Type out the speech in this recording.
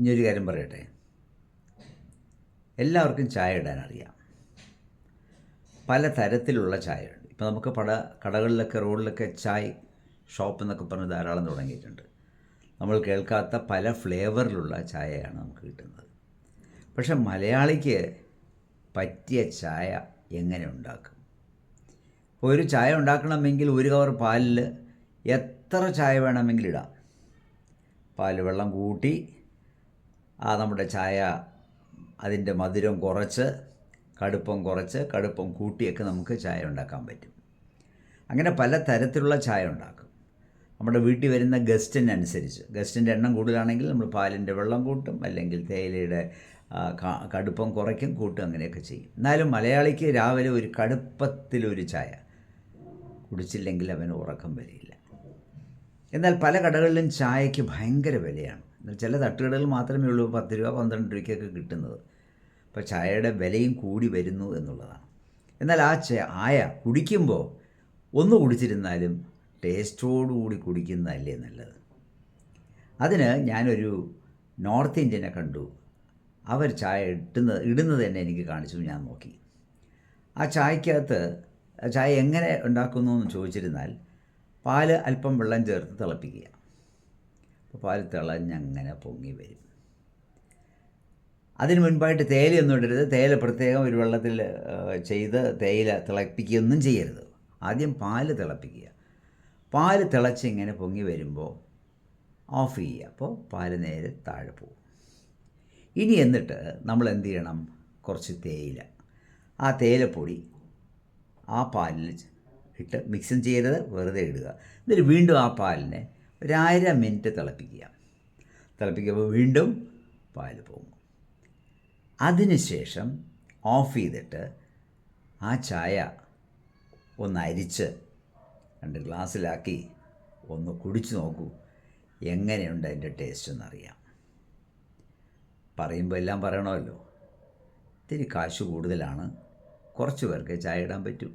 ഇനിയൊരു കാര്യം പറയട്ടെ? എല്ലാവർക്കും ചായ ഇടാൻ അറിയാം പല തരത്തിലുള്ള ചായയുണ്ട്. ഇപ്പോൾ നമുക്ക് പട കടകളിലൊക്കെ റോഡിലൊക്കെ ചായ് ഷോപ്പ് എന്നൊക്കെ പറഞ്ഞ് ധാരാളം തുടങ്ങിയിട്ടുണ്ട്. നമ്മൾ കേൾക്കാത്ത പല ഫ്ലേവറിലുള്ള ചായയാണ് നമുക്ക് കിട്ടുന്നത്. പക്ഷെ മലയാളിക്ക് പറ്റിയ ചായ എങ്ങനെ ഉണ്ടാക്കും? ഇപ്പോൾ ഒരു ചായ ഉണ്ടാക്കണമെങ്കിൽ ഒരു കവർ പാലിൽ എത്ര ചായ വേണമെങ്കിലും ഇടാം? പാൽ വെള്ളം കൂട്ടി ആ നമ്മുടെ ചായ അതിന്റെ മധുരം കുറച്ച് കടുപ്പം കുറച്ച് കടുപ്പം കൂട്ടിയൊക്കെ നമുക്ക് ചായ ഉണ്ടാക്കാൻ പറ്റും. അങ്ങനെ പല തരത്തിലുള്ള ചായ ഉണ്ടാക്കും. നമ്മുടെ വീട്ടിൽ വരുന്ന ഗസ്റ്റിനനുസരിച്ച്. ഗസ്റ്റിന്റെ എണ്ണം കൂടുതലാണെങ്കിൽ നമ്മൾ പാലിന്റെ വെള്ളം കൂട്ടും അല്ലെങ്കിൽ തേയിലയുടെ കടുപ്പം കുറയ്ക്കും കൂട്ടും അങ്ങനെയൊക്കെ ചെയ്യും. എന്നാലും മലയാളിക്ക് രാവിലെ ഒരു കടുപ്പത്തിലൊരു ചായ കുടിച്ചില്ലെങ്കിൽ അവന് ഉറക്കം വരില്ല. എന്നാൽ പല കടകളിലും ചായയ്ക്ക് ഭയങ്കര വിലയാണ്. ചില തട്ടുകടകളിൽ മാത്രമേ ഉള്ളൂ പത്ത് രൂപ പന്ത്രണ്ട് രൂപയ്ക്കൊക്കെ കിട്ടുന്നത്. അപ്പോൾ ചായയുടെ വിലയും കൂടി വരുന്നു എന്നുള്ളതാണ്. എന്നാൽ ആ ചായ കുടിക്കുമ്പോൾ ഒന്ന് കുടിച്ചിരുന്നാലും ടേസ്റ്റോടുകൂടി കുടിക്കുന്നതല്ലേ നല്ലത്. അതിന് ഞാനൊരു നോർത്ത് ഇന്ത്യനെ കണ്ടു. അവർ ചായ ഇട്ടുന്നത് ഇടുന്നത് തന്നെ എനിക്ക് കാണിച്ചു ഞാൻ നോക്കി. ആ ചായക്കകത്ത് ചായ എങ്ങനെ ഉണ്ടാക്കുന്നു എന്ന് ചോദിച്ചിരുന്നാൽ പാൽ അല്പം വെള്ളം ചേർത്ത് തിളപ്പിക്കുക. അപ്പോൾ പാൽ തിളഞ്ഞങ്ങനെ പൊങ്ങി വരും. അതിന് മുൻപായിട്ട് തേയിലയൊന്നും ഇടരുത്. തേയില പ്രത്യേകം ഒരു വെള്ളത്തിൽ ചെയ്ത് തേയില തിളപ്പിക്കുകയൊന്നും ചെയ്യരുത്. ആദ്യം പാൽ തിളപ്പിക്കുക. പാൽ തിളച്ച് ഇങ്ങനെ പൊങ്ങി വരുമ്പോൾ ഓഫ് ചെയ്യുക. അപ്പോൾ പാൽ നേരെ താഴെ പോകും. ഇനി എന്നിട്ട് നമ്മൾ എന്ത് ചെയ്യണം? കുറച്ച് തേയില. ആ തേയിലപ്പൊടി ആ പാലിൽ ഇട്ട് മിക്സും ചെയ്യരുത്. വെറുതെ ഇടുക. എന്നിട്ട് വീണ്ടും ആ പാലിനെ ഒരു ആയിരം മിനിറ്റ് തിളപ്പിക്കുക. തിളപ്പിക്കുമ്പോൾ വീണ്ടും പാൽ പോകും. അതിനുശേഷം ഓഫ് ചെയ്തിട്ട് ആ ചായ ഒന്ന് അരിച്ച് രണ്ട് ഗ്ലാസ്സിലാക്കി ഒന്ന് കുടിച്ചു നോക്കൂ. എങ്ങനെയുണ്ട് അതിന്റെ ടേസ്റ്റ് എന്നറിയാം. പറയുമ്പോൾ എല്ലാം പറയണമല്ലോ. ഇത്തിരി കാശ് കൂടുതലാണ്. കുറച്ച് പേർക്ക് ചായ ഇടാൻ പറ്റൂ.